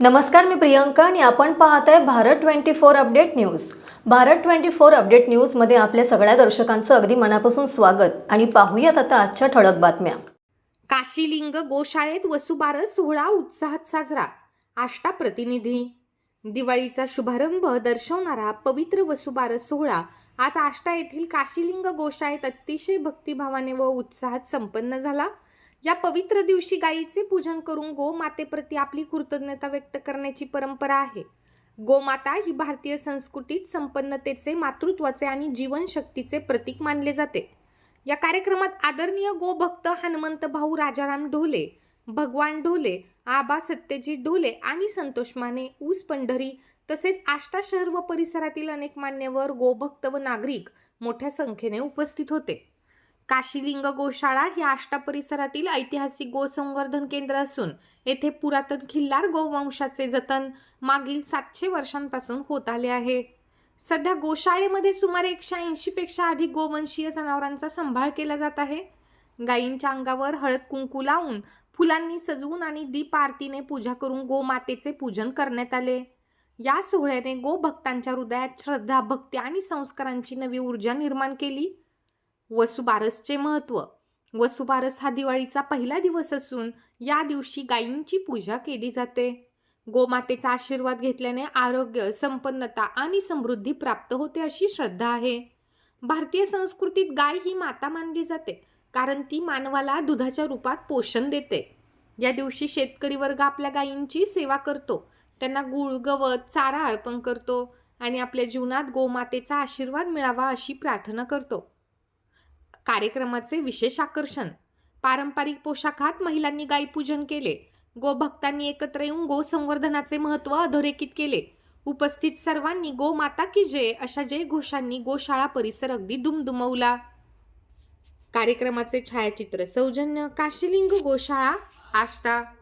नमस्कार मी प्रियंका आणि आपण पाहत आहे Bharat twenty four update news. Bharat twenty four update न्यूजमध्ये आपल्या सगळ्या दर्शकांचं अगदी मनापासून स्वागत आणि पाहूयात आता आजच्या ठळक बातम्या. काशीलिंग गोशाळेत वसुबारस सोहळा उत्साहात साजरा. आष्टा प्रतिनिधी. दिवाळीचा शुभारंभ दर्शवणारा पवित्र वसुबारस सोहळा आज आष्टा येथील काशीलिंग गोशाळेत अतिशय भक्तिभावाने व उत्साहात संपन्न झाला. या पवित्र दिवशी गायीचे पूजन करून गोमातेप्रती आपली कृतज्ञता व्यक्त करण्याची परंपरा आहे. गोमाता ही भारतीय संस्कृतीत संपन्नतेचे मातृत्वाचे आणि जीवनशक्तीचे प्रतीक मानले जाते. या कार्यक्रमात आदरणीय गोभक्त हनुमंत भाऊ राजाराम ढोले भगवान ढोले आबा सत्यजित ढोले आणि संतोष माने ऊस पंढरी तसेच आष्टा शहर व परिसरातील अनेक मान्यवर गोभक्त व नागरिक मोठ्या संख्येने उपस्थित होते. काशीलिंग गोशाळा ही आष्टा परिसरातील ऐतिहासिक गोसंवर्धन केंद्र असून येथे पुरातन खिल्लार गोवंशाचे जतन मागील सातशे वर्षांपासून होत आले आहे. सध्या गोशाळेमध्ये सुमारे एकशे ऐंशी पेक्षा अधिक गोवंशीय जनावरांचा सांभाळ केला जात आहे. गायींच्या अंगावर हळद कुंकू लावून फुलांनी सजवून आणि दीप आरतीने पूजा करून गोमातेचे पूजन करण्यात आले. या सोहळ्याने गोभक्तांच्या हृदयात श्रद्धा भक्ती आणि संस्कारांची नवी ऊर्जा निर्माण केली. वसुबारसचे महत्त्व. वसुबारस हा दिवाळीचा पहिला दिवस असून या दिवशी गायींची पूजा केली जाते. गोमातेचा आशीर्वाद घेतल्याने आरोग्य संपन्नता आणि समृद्धी प्राप्त होते अशी श्रद्धा आहे. भारतीय संस्कृतीत गाय ही माता मानली जाते कारण ती मानवाला दुधाच्या रूपात पोषण देते. या दिवशी शेतकरी वर्ग आपल्या गायींची सेवा करतो त्यांना गुळ गवत चारा अर्पण करतो आणि आपल्या जीवनात गोमातेचा आशीर्वाद मिळावा अशी प्रार्थना करतो. कार्यक्रमाचे विशेष आकर्षण. पारंपरिक पोशाखात महिलांनी गायपूजन केले. गोभक्तांनी एकत्र येऊन गो संवर्धनाचे महत्त्व अधोरेखित केले. उपस्थित सर्वांनी गोमाता की जय अशा जय घोषांनी गोशाळा परिसर अगदी दुमदुमवला. कार्यक्रमाचे छायाचित्र सौजन्य काशीलिंग गोशाळा आष्टा.